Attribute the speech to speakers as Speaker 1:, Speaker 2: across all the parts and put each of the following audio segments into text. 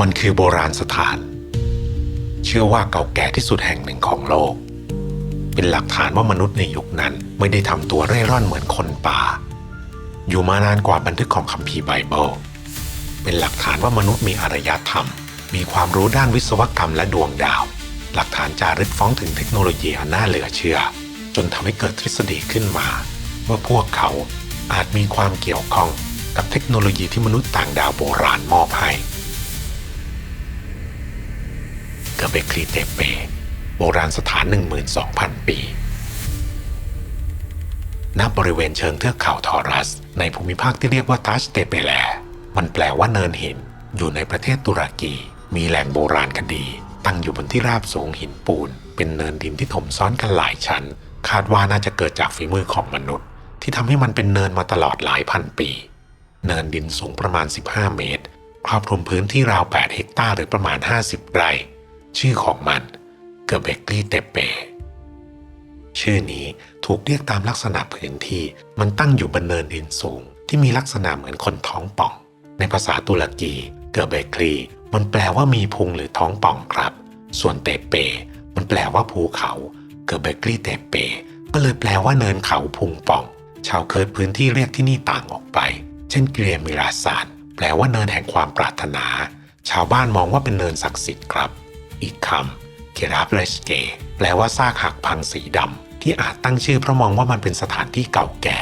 Speaker 1: มันคือโบราณสถาน เชื่อว่าเก่าแก่ที่สุดแห่งหนึ่งของโลก เป็นหลักฐานว่ามนุษย์ในยุคนั้นไม่ได้ทำตัวเร่ร่อนเหมือนคนป่า อยู่มานานกว่าบันทึกของคัมภีร์ไบเบิล เป็นหลักฐานว่ามนุษย์มีอารยธรรม มีความรู้ด้านวิศวกรรมและดวงดาว หลักฐานจารึกฟ้องถึงเทคโนโลยีอันน่าเหลือเชื่อ จนทำให้เกิดทฤษฎีขึ้นมาว่าพวกเขาอาจมีความเกี่ยวข้องกับเทคโนโลยีที่มนุษย์ต่างดาวโบราณมอบให้ เกเบคลีเตเป โบราณสถาน 12,000 ปี ณ บริเวณเชิงเทือกเขาทอรัส ในภูมิภาคที่เรียกว่าตัชเตเปแล มันแปลว่าเนินหิน อยู่ในประเทศตุรกี มีแหล่งโบราณคดี ตั้งอยู่บนที่ราบสูงหินปูน เป็นเนินดินที่ถมซ้อนกันหลายชั้น คาดว่าน่าจะเกิดจากฝีมือของมนุษย์ ที่ทำให้มันเป็นเนินมาตลอดหลายพันปี เนินดินสูงประมาณ 15 เมตร ครอบคลุมพื้นที่ราว 8 เฮกตาร์หรือประมาณ 50 ไร่ ชื่อของมันเกเบกลีเตเป ชื่อนี้ถูกเรียกตามลักษณะพื้นที่มันตั้งอยู่บนเนินดินสูง ที่มีลักษณะเหมือนคนท้องป่อง ในภาษาตุรกีเกเบกลีมันแปลว่ามีพุงหรือท้องป่องครับ ส่วนเตเป มันแปลว่าภูเขาเกเบกลีเตเป ก็เลยแปลว่าเนินเขาพุงป่อง ชาวเคิร์ดพื้นที่เรียกที่นี่ต่างออกไป เช่นเกรียมิราซานแปลว่าเนินแห่งความปรารถนา ชาวบ้านมองว่าเป็นเนินศักดิ์สิทธิ์ครับ อีกคำเคราบเลสเกแปลว่าซากหักพังสีดำที่อาจตั้งชื่อเพราะมองว่ามันเป็นสถานที่เก่าแก่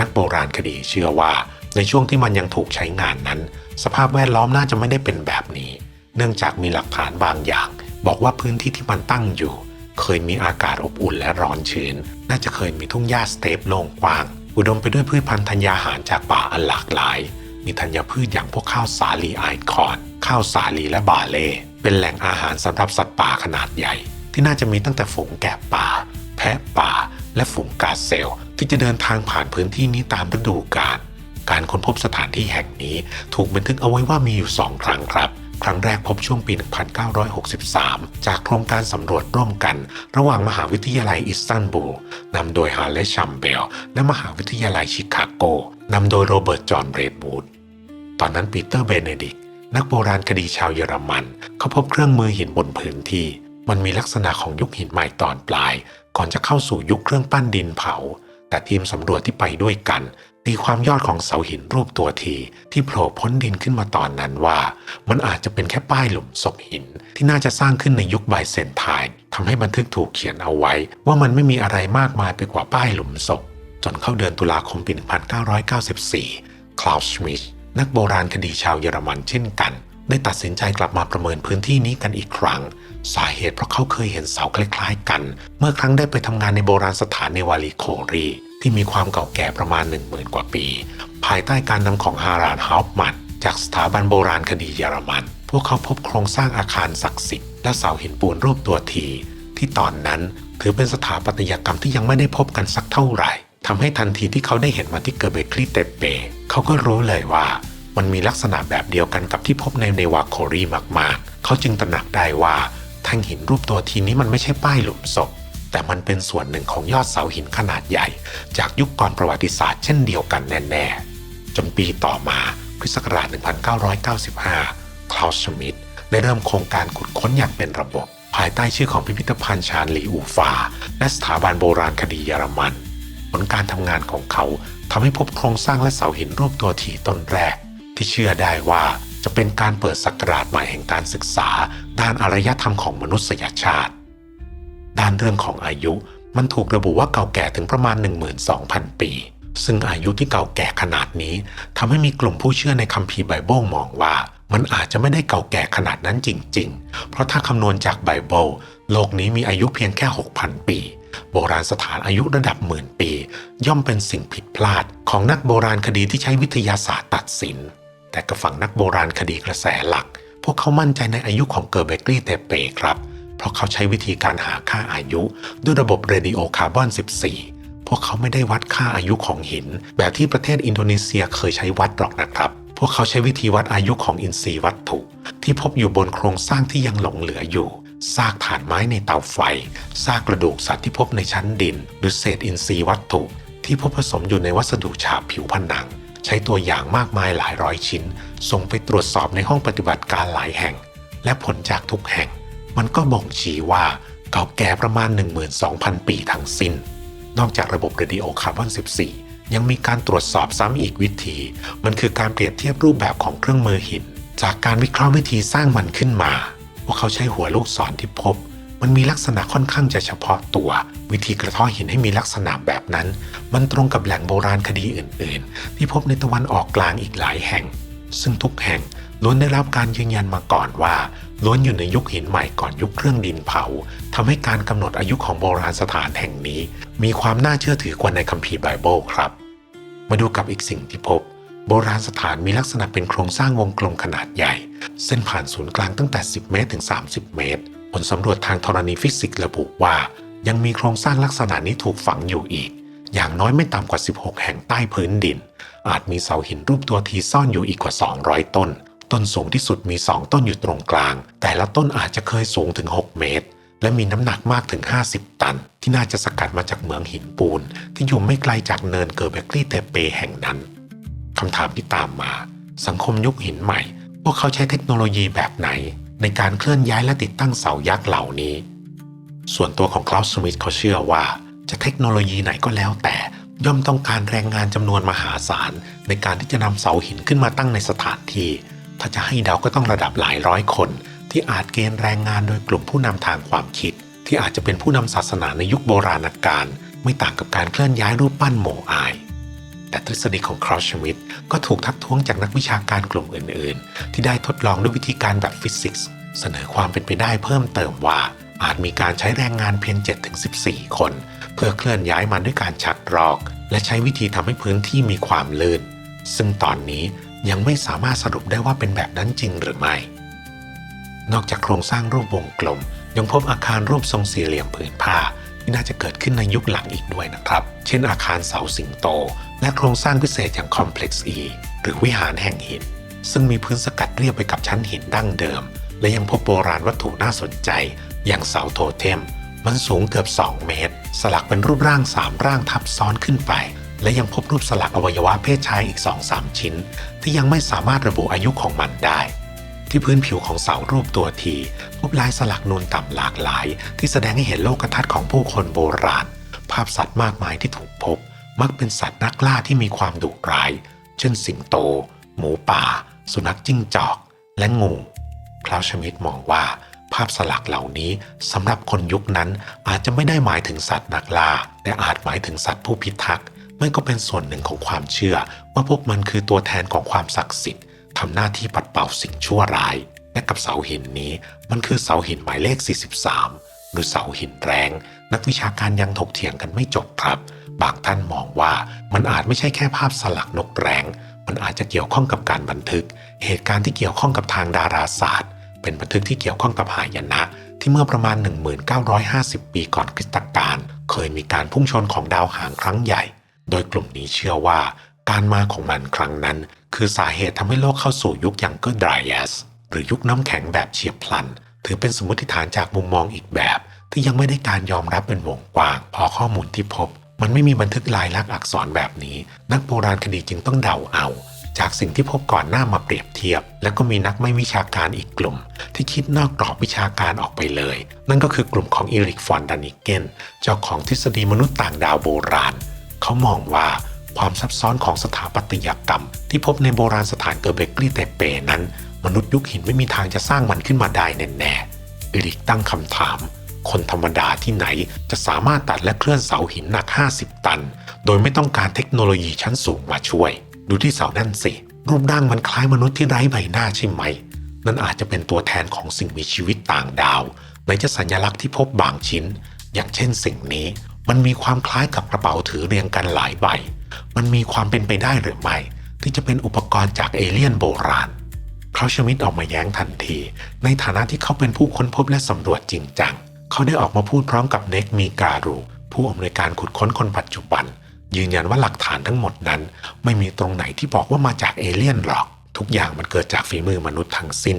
Speaker 1: นักโบราณคดีเชื่อว่า ในช่วงที่มันยังถูกใช้งานนั้น สภาพแวดล้อมน่าจะไม่ได้เป็นแบบนี้ เนื่องจากมีหลักฐานบางอย่าง บอกว่าพื้นที่ที่มันตั้งอยู่ เคยมีอากาศอบอุ่นและร้อนชื้น น่าจะเคยมีทุ่งหญ้าสเตปโล่งกว้าง อุดมไปด้วยพืชพันธุ์ธัญญาหารจากป่าอันหลากหลาย มีธัญพืชอย่างพวกข้าวสาลีไอคอน ข้าวสาลีและบาเล่ เป็นแหล่งอาหารสำหรับสัตว์ป่าขนาดใหญ่ ที่น่าจะมีตั้งแต่ฝูงแกะป่า แพะป่า และฝูงกาเซล ที่จะเดินทางผ่านพื้นที่นี้ตามฤดูกาลการค้นพบสถานที่แห่งนี้ถูกบันทึกเอาไว้ว่ามีอยู่สองครั้งครับ ครั้งแรกพบช่วงปี 1963 จากโครงการสำรวจร่วมกัน ระหว่างมหาวิทยาลัยอิสตันบูลนำโดยฮาร์เลชัมเบล และมหาวิทยาลัยชิคาโกนำโดยโรเบิร์ตจอห์นเบรดวูดตอนนั้นปีเตอร์เบเนดิก นักโบราณคดีชาวเยอรมัน เขาพบเครื่องมือหินบนพื้นที่ มันมีลักษณะของยุคหินใหม่ตอนปลาย ก่อนจะเข้าสู่ยุคเครื่องปั้นดินเผา แต่ทีมสำรวจที่ไปด้วยกันตีความยอดของเสาหินรูปตัวทีที่โผล่พ้นดินขึ้นมาตอนนั้นว่า มันอาจจะเป็นแค่ป้ายหลุมศพหิน ที่น่าจะสร้างขึ้นในยุคไบเซนไทน์ทำให้บันทึกถูกเขียนเอาไว้ ว่ามันไม่มีอะไรมากมายไปกว่าป้ายหลุมศพ จนเข้าเดือนตุลาคมปี 1994 คลาวสมิธ นักโบราณคดีชาวเยอรมันเช่นกัน ได้ตัดสินใจกลับมาประเมินพื้นที่นี้กันอีกครั้ง สาเหตุเพราะเขาเคยเห็นเสาคล้ายๆกัน เมื่อครั้งได้ไปทำงานในโบราณสถานในวาลีโครี ที่มีความเก่าแก่ประมาณ 1 0,000 กว่าปี ภายใต้การนำของฮารานฮาฟมันจากสถาบันโบราณคดีเยอรมัน พวกเขาพบโครงสร้างอาคารศักดิ์สิทธิ์และเสาหินปูนรูปตัวที ที่ตอนนั้นถือเป็นสถาปัตยกรรมที่ยังไม่ได้พบกันสักเท่าไหร่ ทำให้ทันทีที่เขาได้เห็นมันที่เกิดเบคลีเตเปเขาก็รู้เลยว่ามันมีลักษณะแบบเดียวกันกับที่พบในเนวาโครีมากๆ เขาจึงตระหนักได้ว่าแท่งหินรูปตัวทีนี้มันไม่ใช่ป้ายหลุมศพ แต่มันเป็นส่วนหนึ่งของยอดเสาหินขนาดใหญ่ จากยุคก่อนประวัติศาสตร์เช่นเดียวกันแน่ๆ จนปีต่อมาคริสต์ศักราช 1995 คลาวสมิธได้เริ่มโครงการขุดค้นอย่างเป็นระบบ ภายใต้ชื่อของพิพิธภัณฑ์ชาญลีอูฟา และสถาบันโบราณคดีเยอรมัน ผลการทำงานของเขาทำให้พบโครงสร้างและเสาหินรูปตัวทีต้นแรก ที่เชื่อได้ว่าจะเป็นการเปิดศักราชใหม่แห่งการศึกษา ด้านอารยธรรมของมนุษยชาติ ด้านเรื่องของอายุมันถูกระบุว่าเก่าแก่ถึงประมาณ 12,000 ปี ซึ่งอายุที่เก่าแก่ขนาดนี้ทำให้มีกลุ่มผู้เชื่อในคัมภีร์ไบเบิลมองว่า มันอาจจะไม่ได้เก่าแก่ขนาดนั้นจริง ๆ เพราะถ้าคำนวณจากไบเบิลโลกนี้มีอายุเพียงแค่ 6,000 ปี โบราณสถานอายุระดับหมื่นปี ย่อมเป็นสิ่งผิดพลาดของนักโบราณคดีที่ใช้วิทยาศาสตร์ตัดสิน แต่กับฝั่งนักโบราณคดีกระแสหลัก พวกเขามั่นใจในอายุของเกอร์เบกรีเตเปครับ เพราะเขาใช้วิธีการหาค่าอายุ ด้วยระบบเรดิโอคาร์บอน 14 พวกเขาไม่ได้วัดค่าอายุของหิน แบบที่ประเทศอินโดนีเซียเคยใช้วัดหรอกนะครับพวกเขาใช้วิธีวัดอายุของอินทรีย์วัตถุ ที่พบอยู่บนโครงสร้างที่ยังหลงเหลืออยู่ ซากถ่านไม้ในเตาไฟ ซากกระดูกสัตว์ที่พบในชั้นดิน หรือเศษอินทรีย์วัตถุ ที่พบผสมอยู่ในวัสดุฉาบผิวผนัง ใช้ตัวอย่างมากมายหลายร้อยชิ้น ส่งไปตรวจสอบในห้องปฏิบัติการหลายแห่ง และผลจากทุกแห่ง มันก็บ่งชี้ว่าเก่าแก่ประมาณ 12,000 ปีทั้งสิ้น นอกจากระบบเรดิโอคาร์บอน 14 ยังมีการตรวจสอบซ้ำอีกวิธี มันคือการเปรียบเทียบรูปแบบของเครื่องมือหิน จากการวิเคราะห์วิธีสร้างมันขึ้นมา ว่าเขาใช้หัวลูกศรที่พบ มันมีลักษณะค่อนข้างจะเฉพาะตัว วิธีกระเท้อหินให้มีลักษณะแบบนั้น มันตรงกับแหล่งโบราณคดีอื่น ๆ ที่พบในตะวันออกกลางอีกหลายแห่ง ซึ่งทุกแห่งล้วนได้รับการยืนยันมาก่อนว่าล้วนอยู่ในยุคหินใหม่ก่อนยุคเครื่องดินเผาทำให้การกำหนดอายุของโบราณสถานแห่งนี้ มีความน่าเชื่อถือกว่าในคัมภีร์ไบเบิลครับ มาดูกับอีกสิ่งที่พบ โบราณสถานมีลักษณะเป็นโครงสร้างวงกลมขนาดใหญ่ เส้นผ่านศูนย์กลางตั้งแต่ 10 เมตรถึง 30 เมตร ผลสำรวจทางธรณีฟิสิกส์ระบุว่า ยังมีโครงสร้างลักษณะนี้ถูกฝังอยู่อีก อย่างน้อยไม่ต่ำกว่า 16 แห่งใต้พื้นดิน อาจมีเสาหินรูปตัวทีซ่อนอยู่อีกกว่า 200 ต้น ต้นสูงที่สุดมี 2 ต้นอยู่ตรงกลาง แต่ละต้นอาจจะเคยสูงถึง 6 เมตร และมีน้ำหนักมากถึง 50 ตัน ที่น่าจะสกัดมาจากเหมืองหินปูน ที่อยู่ไม่ไกลจากเนินเกอร์เบกลีเตเปแห่งนั้นคำถามที่ตามมา สังคมยุคหินใหม่ วกเขาใช้เทคโนโลยีแบบไหน ในการเคลื่อนย้ายและติดตั้งเสายักษ์เหล่านี้ ส่วนตัวของคลาสสมิธเขาเชื่อว่า จะเทคโนโลยีไหนก็แล้วแต่ย่อมต้องการแรงงานจำนวนมหาศาล ในการที่จะนำเสาหินขึ้นมาตั้งในสถานที่ ถ้าจะให้เดาก็ต้องระดับหลายร้อยคน ที่อาจเกณฑ์แรงงานโดยกลุ่มผู้นำทางความคิด ที่อาจจะเป็นผู้นำศาสนาในยุคโบราณกาลไม่ต่างกับการเคลื่อนย้ายรูปปั้นโมอาย แต่ทฤษฎีของครอชชมิดก็ถูกทักท้วงจากนักวิชาการกลุ่มอื่น ๆ ที่ได้ทดลองด้วยวิธีการแบบฟิสิกส์เสนอความเป็นไปได้เพิ่มเติมว่า อาจมีการใช้แรงงานเพียง 7-14 คน เพื่อเคลื่อนย้ายมันด้วยการชักรอก และใช้วิธีทำให้พื้นที่มีความลื่น ซึ่งตอนนี้ยังไม่สามารถสรุปได้ว่าเป็นแบบนั้นจริงหรือไม่ นอกจากโครงสร้างรูปวงกลม ยังพบอาคารรูปทรงสี่เหลี่ยมผืนผ้า ที่น่าจะเกิดขึ้นในยุคหลังอีกด้วยนะครับ เช่นอาคารเสาสิงโต และโครงสร้างพิเศษอย่าง Complex E หรือวิหารแห่งหิน ซึ่งมีพื้นสกัดเรียบไปกับชั้นหินดั้งเดิม และยังพบโบราณวัตถุน่าสนใจ อย่างเสาโทเทม มันสูงเกือบ 2 เมตร สลักเป็นรูปร่าง 3 ร่างทับซ้อนขึ้นไป และยังพบรูปสลักอวัยวะเพศชายอีก 2-3 ชิ้น ที่ยังไม่สามารถระบุอายุของมันได้ ที่พื้นผิวของเสารูปตัวทีพบลายสลักนูนต่ำหลากหลาย ที่แสดงให้เห็นโลกทัศน์ของผู้คนโบราณ ภาพสัตว์มากมายที่ถูกพบ มักเป็นสัตว์นักล่าที่มีความดุร้าย เช่นสิงโต หมูป่า สุนัขจิ้งจอก และงูคลาวชมิดมองว่า ภาพสลักเหล่านี้สำหรับคนยุคนั้นอาจจะไม่ได้หมายถึงสัตว์นักล่าแต่อาจหมายถึงสัตว์ผู้พิทักษ์ไม่ก็เป็นส่วนหนึ่งของความเชื่อว่าพวกมันคือตัวแทนของความศักดิ์สิทธิ์ ทำหน้าที่ปัดเป่าสิ่งชั่วร้าย และกับเสาหินนี้ มันคือเสาหินหมายเลข 43 หรือเสาหินแรง นักวิชาการยังถกเถียงกันไม่จบครับ บางท่านมองว่ามันอาจไม่ใช่แค่ภาพสลักนกแรง มันอาจจะเกี่ยวข้องกับการบันทึก เหตุการณ์ที่เกี่ยวข้องกับทางดาราศาสตร์ เป็นบันทึกที่เกี่ยวข้องกับหายนะที่เมื่อประมาณ 1950 ปีก่อนคริสตกาลเคยมีการพุ่งชนของดาวหางครั้งใหญ่ โดยกลุ่มนี้เชื่อว่า การมาของมันครั้งนั้น คือสาเหตุทำให้โลกเข้าสู่ยุคยังเกอร์ไดรแอสหรือยุคน้ำแข็งแบบเฉียบพลัน ถือเป็นสมมติฐานจากมุมมองอีกแบบ ที่ยังไม่ได้การยอมรับเป็นวงกว้างเพอข้อมูลที่พบ มันไม่มีบันทึกลายลักษณ์อักษรแบบนี้ นักโบราณคดีจึงต้องเดาเอา จากสิ่งที่พบก่อนหน้ามาเปรียบเทียบ และก็มีนักไม่วิชาการอีกกลุ่ม ที่คิดนอกกรอบวิชาการออกไปเลย นั่นก็คือกลุ่มของอีริกฟอนดานิเกนเจ้าของทฤษฎีมนุษย์ต่างดาวโบราณ เขามองว่า ความซับซ้อนของสถาปัตยกรรม ที่พบในโบราณสถานเกอเบกลีเตเปนั้น มนุษย์ยุคหินไม่มีทางจะสร้างมันขึ้นมาได้แน่ๆอีริกตั้งคำถาม คนธรรมดาที่ไหนจะสามารถตัดและเคลื่อนเสาหินหนัก 50 ตัน โดยไม่ต้องการเทคโนโลยีชั้นสูงมาช่วย ดูที่เสานั่นสิ รูปร่างมันคล้ายมนุษย์ที่ไร้ใบหน้าใช่ไหม นั่นอาจจะเป็นตัวแทนของสิ่งมีชีวิตต่างดาวในจะสัญลักษณ์ที่พบบางชิ้น อย่างเช่นสิ่งนี้มันมีความคล้ายกับกระเป๋าถือเรียงกันหลายใบ มันมีความเป็นไปได้หรือไม่ที่จะเป็นอุปกรณ์จากเอเลี่ยนโบราณเขาชมิดออกมาแย้งทันที ในฐานะที่เขาเป็นผู้ค้นพบและสำรวจจริงจัง เขาได้ออกมาพูดพร้อมกับเน็กมีการู ผู้อำนวยการขุดค้นคนปัจจุบัน ยืนยันว่าหลักฐานทั้งหมดนั้น ไม่มีตรงไหนที่บอกว่ามาจากเอเลี่ยนหรอก ทุกอย่างมันเกิดจากฝีมือมนุษย์ทั้งสิ้น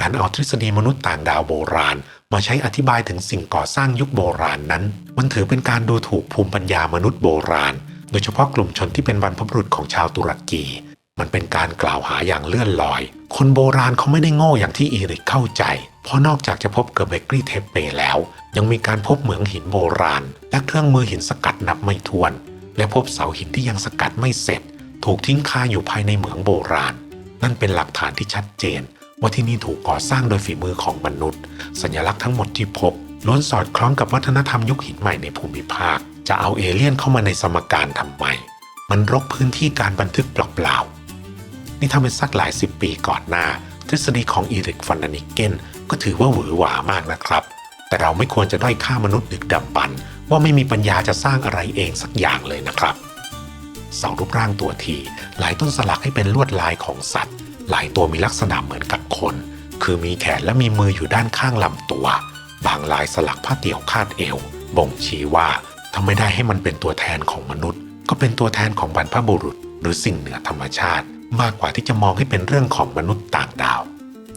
Speaker 1: การเอาทฤษฎีมนุษย์ต่างดาวโบราณ มาใช้อธิบายถึงสิ่งก่อสร้างยุคโบราณนั้น มันถือเป็นการดูถูกภูมิปัญญามนุษย์โบราณ โดยเฉพาะกลุ่มชนที่เป็นบรรพบุรุษของชาวตุรกี มันเป็นการกล่าวหาอย่างเลื่อนลอย คนโบราณเขาไม่ได้โง่อย่างที่อีริกเข้าใจ เพราะนอกจากจะพบเกอร์เบกรีเทเปแล้ว ยังมีการพบเหมืองหินโบราณ และเครื่องมือหินสกัดนับไม่ถ้วน และพบเสาหินที่ยังสกัดไม่เสร็จ ถูกทิ้งคาอยู่ภายในเหมืองโบราณ นั่นเป็นหลักฐานที่ชัดเจน ว่าที่นี่ถูกก่อสร้างโดยฝีมือของมนุษย์ สัญลักษณ์ทั้งหมดที่พบล้วนสอดคล้องกับวัฒนธรรมยุคหินใหม่ในภูมิภาค จะเอาเอเลี่ยนเข้ามาในสมการทำไม มันรกพื้นที่การบันทึกเปล่าๆ นี่ทำเป็นสักหลายสิบปีก่อนหน้า ทฤษฎีของอีริกฟอนดานิเกนก็ถือว่าหวือหวามากนะครับ แต่เราไม่ควรจะด้อยค่ามนุษย์ดึกดำบรรพ์ว่าไม่มีปัญญาจะสร้างอะไรเองสักอย่างเลยนะครับเสารูปร่างตัวทีหลายต้นสลักให้เป็นลวดลายของสัตว์ หลายตัวมีลักษณะเหมือนกับคน คือมีแขนและมีมืออยู่ด้านข้างลำตัว บางลายสลักผ้าเตี่ยวคาดเอว บ่งชี้ว่าาไม่ได้ให้มันเป็นตัวแทนของมนุษย์ ก็เป็นตัวแทนของบรรพบุรุษ หรือสิ่งเหนือธรรมชาติ มากกว่าที่จะมองให้เป็นเรื่องของมนุษย์ต่างดาว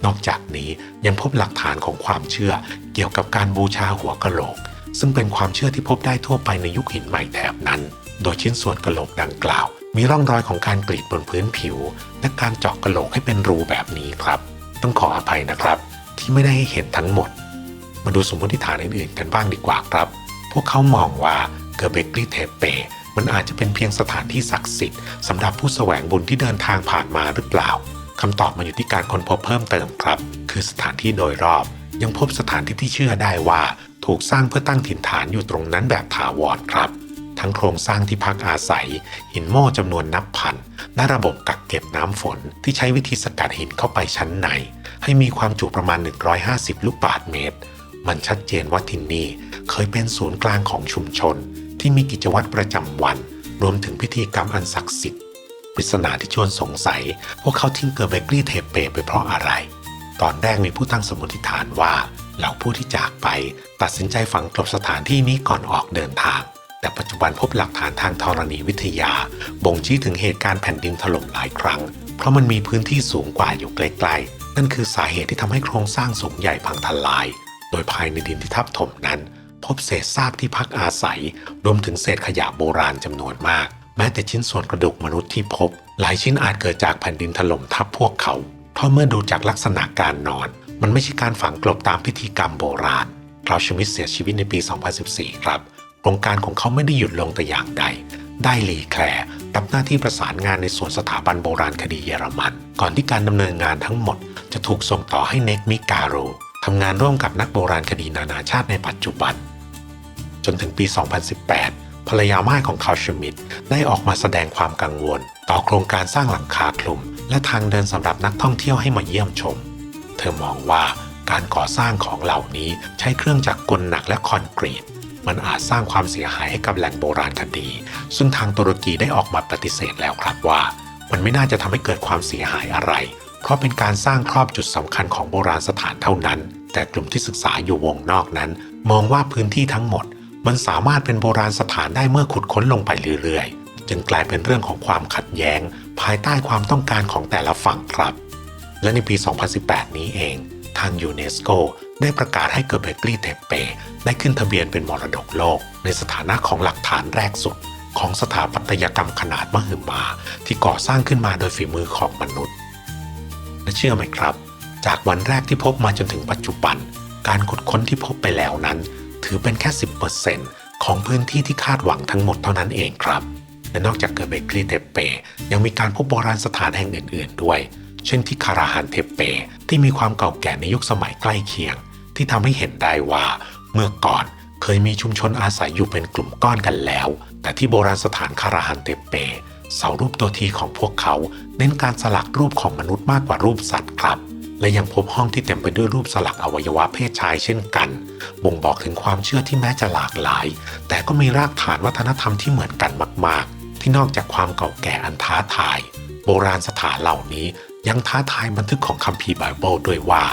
Speaker 1: นอกจากนี้ยังพบหลักฐานของความเชื่อ เกี่ยวกับการบูชาหัวกะโหลก ซึ่งเป็นความเชื่อที่พบได้ทั่วไปในยุคหินใหม่แถบนั้น โดยชิ้นส่วนกะโหลกดังกล่าว มีร่องรอยของการกรีดบนพื้นผิว และการเจาะกะโหลกให้เป็นรูแบบนี้ครับ ต้องขออภัยนะครับ ที่ไม่ได้ให้เห็นทั้งหมด มาดูสมมติฐานอื่นๆกันบ้างดีกว่าครับ พวกเขามองว่าเกอเบกรีเทเปมันอาจจะเป็นเพียงสถานที่ศักดิ์สิทธิ์สำหรับผู้แสวงบุญที่เดินทางผ่านมาหรือเปล่าคำตอบมาอยู่ที่การค้นพบเพิ่มเติมครับ คือสถานที่โดยรอบ ยังพบสถานที่ที่เชื่อได้ว่า ถูกสร้างเพื่อตั้งถิ่นฐานอยู่ตรงนั้นแบบถาวรครับ ทั้งโครงสร้างที่พักอาศัย หินโม่จำนวนนับพันและระบบกักเก็บน้ำฝนที่ใช้วิธีสกัดหินเข้าไปชั้นในให้มีความจุประมาณ 150 ลูกบาศก์เมตร มันชัดเจนว่าที่นี่เคยเป็นศูนย์กลางของชุมชน ที่มีกิจวัตรประจำวัน รวมถึงพิธีกรรมอันศักดิ์สิทธิ์ปริศนาที่ชวนสงสัย พวกเขาทิ้งเกอร์เบกรี่เทเปไปเพราะอะไร ตอนแรกมีผู้ตั้งสมมติฐานว่าเหล่าผู้ที่จากไป ตัดสินใจฝังกลบสถานที่นี้ก่อนออกเดินทาง แต่ปัจจุบันพบหลักฐานทางธรณีวิทยา บ่งชี้ถึงเหตุการณ์แผ่นดินถล่มหลายครั้ง เพราะมันมีพื้นที่สูงกว่าอยู่ใกล้ๆนั่นคือสาเหตุที่ทำให้โครงสร้างสูงใหญ่พังทลาย โดยภายในดินที่ทับถมนั้น พบเศษซากที่พักอาศัย รวมถึงเศษขยะโบราณจำนวนมาก แม้แต่ชิ้นส่วนกระดูกมนุษย์ที่พบ หลายชิ้นอาจเกิดจากแผ่นดินถล่มทับพวกเขาเพราะเมื่อดูจากลักษณะการนอน มันไม่ใช่การฝังกลบตามพิธีกรรมโบราณคลาวชมิดเสียชีวิตในปี 2014 ครับโครงการของเขาไม่ได้หยุดลงแต่อย่างใด ได้ลีแคลร์รับหน้าที่ประสานงานในส่วนสถาบันโบราณคดีเยอรมัน ก่อนที่การดำเนินงานทั้งหมด จะถูกส่งต่อให้เน็กมิการโร ทำงานร่วมกับนักโบราณคดีนานาชาติในปัจจุบัน จนถึงปี 2018 ภรรยาม่ายของคาร์ชมิดได้ออกมาแสดงความกังวล ต่อโครงการสร้างหลังคาคลุม และทางเดินสำหรับนักท่องเที่ยวให้มาเยี่ยมชม เธอมองว่าการก่อสร้างของเหล่านี้ใช้เครื่องจักรกลหนักและคอนกรีต มันอาจสร้างความเสียหายให้กับแหล่งโบราณคดี ซึ่งทางตุรกีได้ออกมาปฏิเสธแล้วครับว่า มันไม่น่าจะทำให้เกิดความเสียหายอะไร เพราะเป็นการสร้างครอบจุดสำคัญของโบราณสถานเท่านั้น แต่กลุ่มที่ศึกษาอยู่วงนอกนั้น มองว่าพื้นที่ทั้งหมด มันสามารถเป็นโบราณสถานได้เมื่อขุดค้นลงไปเรื่อยๆ จึงกลายเป็นเรื่องของความขัดแย้ง ภายใต้ความต้องการของแต่ละฝั่งครับ และในปี 2018 นี้เอง ทางยูเนสโกได้ประกาศให้เกอร์เบกรีเทปเปได้ขึ้นทะเบียนเป็นมรดกโลก ในสถานะของหลักฐานแรกสุด ของสถาปัตยกรรมขนาดมหึมาที่ก่อสร้างขึ้นมาโดยฝีมือของมนุษย์ และเชื่อไหมครับ จากวันแรกที่พบมาจนถึงปัจจุบัน การขุดค้นที่พบไปแล้วนั้น ถือเป็นแค่ 10%ของพื้นที่ที่คาดหวังทั้งหมดเท่านั้นเองครับ และนอกจากเกิดเบกรีเทปเป ยังมีการพบโบราณสถานแห่งอื่น ๆ ด้วย เช่นที่คาราฮันเทปเป ที่มีความเก่าแก่ในยุคสมัยใกล้เคียง ที่ทำให้เห็นได้ว่า เมื่อก่อนเคยมีชุมชนอาศัยอยู่เป็นกลุ่มก้อนกันแล้ว แต่ที่โบราณสถานคาราฮันเทปเป เสารูปตัวทีของพวกเขาเน้นการสลักรูปของมนุษย์มากกว่ารูปสัตว์ครับ และยังพบห้องที่เต็มไปด้วยรูปสลักอวัยวะเพศชายเช่นกัน บ่งบอกถึงความเชื่อที่แม้จะหลากหลาย แต่ก็มีรากฐานวัฒนธรรมที่เหมือนกันมาก ๆ ที่นอกจากความเก่าแก่อันท้าทาย โบราณสถานเหล่านี้ยังท้าทายบันทึกของคัมภีร์ไบเบิลด้วยว่า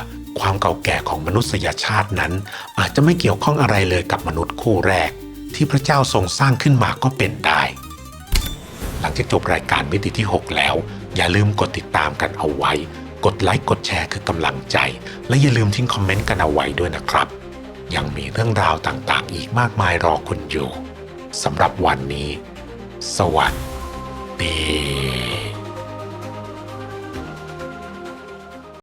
Speaker 1: ความเก่าแก่ของมนุษยชาตินั้น อาจจะไม่เกี่ยวข้องอะไรเลยกับมนุษย์คู่แรก ที่พระเจ้าทรงสร้างขึ้นมาก็เป็นได้ หลังจากจบรายการมิติที่ 6 แล้ว อย่าลืมกดติดตามกันเอาไว้ กดไลค์กดแชร์คือกำลังใจ และอย่าลืมทิ้งคอมเมนต์กันเอาไว้ด้วยนะครับ ยังมีเรื่องราวต่างๆ อีกมากมายรอคุณอยู่สำหรับวันนี้ สวัสดี